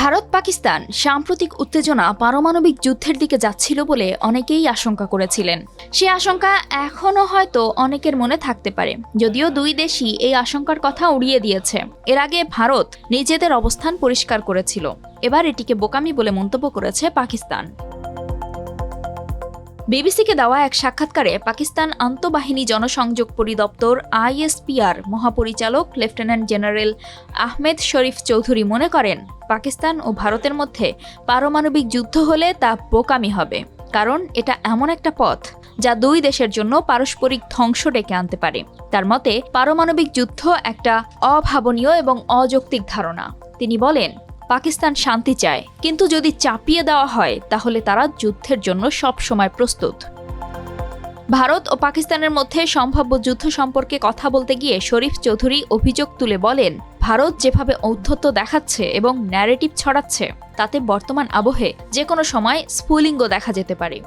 ভারত পাকিস্তান সাম্প্রতিক উত্তেজনা পারমাণবিক যুদ্ধের দিকে যাচ্ছিল বলে অনেকেই আশঙ্কা করেছিলেন। সে আশঙ্কা এখনও হয়তো অনেকের মনে থাকতে পারে, যদিও দুই দেশই এই আশঙ্কার কথা উড়িয়ে দিয়েছে। এর আগে ভারত নিজেদের অবস্থান পরিষ্কার করেছিল, এবার এটিকে বোকামি বলে মন্তব্য করেছে পাকিস্তান। বিবিসিকে দেওয়া এক সাক্ষাৎকারে পাকিস্তান আন্তঃবাহিনী জনসংযোগ পরিদপ্তর আইএসপিআর মহাপরিচালক লেফটেন্যান্ট জেনারেল আহমেদ শরীফ চৌধুরী মনে করেন, পাকিস্তান ও ভারতের মধ্যে পারমাণবিক যুদ্ধ হলে তা বোকামি হবে, কারণ এটা এমন একটা পথ যা দুই দেশের জন্য পারস্পরিক ধ্বংস ডেকে আনতে পারে। তার মতে, পারমাণবিক যুদ্ধ একটা অভাবনীয় এবং অযৌক্তিক ধারণা। তিনি বলেন পাকিস্তান শান্তি চায়। কিন্তু যদি চাপিয়ে দেওয়া হয়, তাহলে তারা যুদ্ধের জন্য সব সময় প্রস্তুত। ভারত ও পাকিস্তানের মধ্যে সম্ভাব্য যুদ্ধ সম্পর্কে কথা বলতে গিয়ে শরীফ চৌধুরী অভিযোগ তুলে বলেন, ভারত যেভাবে ঔদ্ধত্য দেখাচ্ছে এবং ন্যারেটিভ ছড়াচ্ছে, তাতে বর্তমান আবহে যে কোনো সময় স্ফুলিঙ্গ দেখা যেতে পারে।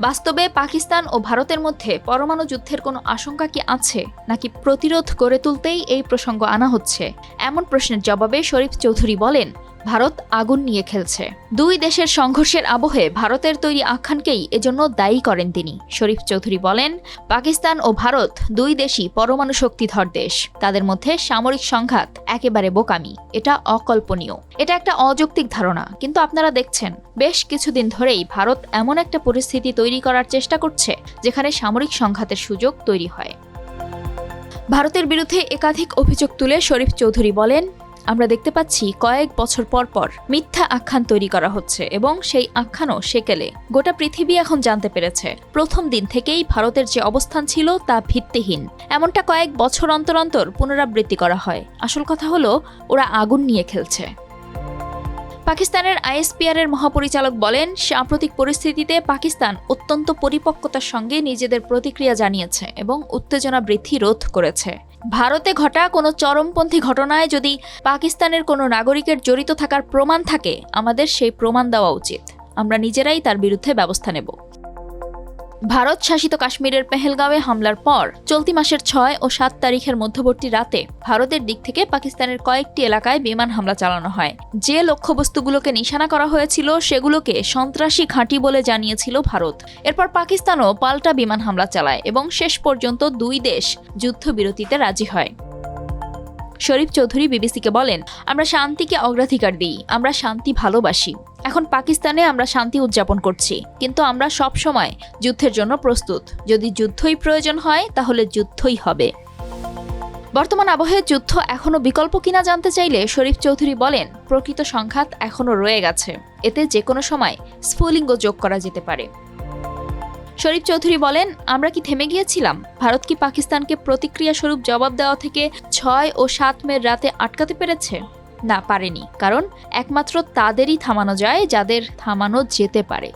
বাস্তবে পাকিস্তান ও ভারতের মধ্যে পরমাণু যুদ্ধের কোনো আশঙ্কা কি আছে, নাকি প্রতিরোধ গড়ে তুলতেই এই প্রসঙ্গ আনা হচ্ছে? এমন প্রশ্নের জবাবে শরীফ চৌধুরী বলেন ভারত আগুন নিয়ে খেলছে। দুই দেশের সংঘর্ষের আবহে ভারতের তৈরি আখ্যানকেই এজন্য দায়ী করেন তিনি। শরীফ চৌধুরী বলেন, পাকিস্তান ও ভারত দুই দেশই পরমাণু শক্তিধর দেশ। তাদের মধ্যে সামরিক সংঘাত একেবারে বোকামি। এটা অকল্পনীয়। এটা একটা অযৌক্তিক ধারণা, কিন্তু আপনারা দেখছেন, বেশ কিছুদিন ধরেই ভারত এমন একটা পরিস্থিতি তৈরি করার চেষ্টা করছে, যেখানে সামরিক সংঘাতের সুযোগ তৈরি হয়। ভারতের বিরুদ্ধে একাধিক অভিযোগ তুলে শরীফ চৌধুরী বলেন আমরা দেখতে পাচ্ছি কয়েক বছর পর পর মিথ্যা আখ্যান তৈরি করা হচ্ছে এবং সেই আখ্যানও সেকেলে। গোটা পৃথিবী এখন জানতে পেরেছে। প্রথম দিন থেকেই ভারতের যে অবস্থান ছিল তা ভিত্তিহীন। এমনটা কয়েক বছর অন্তর অন্তর পুনরাবৃত্তি করা হয়। আসল কথা হলো, ওরা আগুন নিয়ে খেলছে। পাকিস্তানের আইএসপিআর এর মহাপরিচালক বলেন, সাম্প্রতিক পরিস্থিতিতে পাকিস্তান অত্যন্ত পরিপক্কতার সঙ্গে নিজেদের প্রতিক্রিয়া জানিয়েছে এবং উত্তেজনা বৃদ্ধি রোধ করেছে। ভারতে ঘটা কোনো চরমপন্থী ঘটনায় যদি পাকিস্তানের কোনো নাগরিকের জড়িত থাকার প্রমাণ থাকে, আমাদের সেই প্রমাণ দেওয়া উচিত। আমরা নিজেরাই তার বিরুদ্ধে ব্যবস্থা নেব। ভারত শাসিত কাশ্মীরের পেহেলগাঁওয়ে হামলার পর চলতি মাসের ছয় ও সাত তারিখের মধ্যবর্তী রাতে ভারতের দিক থেকে পাকিস্তানের কয়েকটি এলাকায় বিমান হামলা চালানো হয়। যে লক্ষ্যবস্তুগুলোকে নিশানা করা হয়েছিল সেগুলোকে সন্ত্রাসী ঘাঁটি বলে জানিয়েছিল ভারত। এরপর পাকিস্তানও পাল্টা বিমান হামলা চালায় এবং শেষ পর্যন্ত দুই দেশ যুদ্ধবিরতিতে রাজি হয়। শরীফ চৌধুরী বিবিসিকে বলেন, আমরা শান্তিকে অগ্রাধিকার দিই, আমরা শান্তি ভালোবাসি। এখন পাকিস্তানে আমরা শান্তি উদযাপন করছি, কিন্তু আমরা সব সময় যুদ্ধের জন্য প্রস্তুত। যদি যুদ্ধই প্রয়োজন হয়, তাহলে যুদ্ধই হবে। বর্তমান আবহে যুদ্ধ এখনও বিকল্প কিনা জানতে চাইলে শরীফ চৌধুরী বলেন, প্রকৃত সংঘাত এখনও রয়ে গেছে। এতে যে কোনো সময় স্ফুলিঙ্গ যোগ করা যেতে পারে। শরীফ চৌধুরী বলেন, আমরা কি থেমে গিয়েছিলাম? ভারত কি পাকিস্তানকে প্রতিক্রিয়া স্বরূপ জবাব দেওয়া থেকে ছয় ও সাত মের রাতে আটকাতে পেরেছে? না পারেনি কারণ একমাত্র তাদেরই থামানো যায় যাদের থামানো যেতে পারে।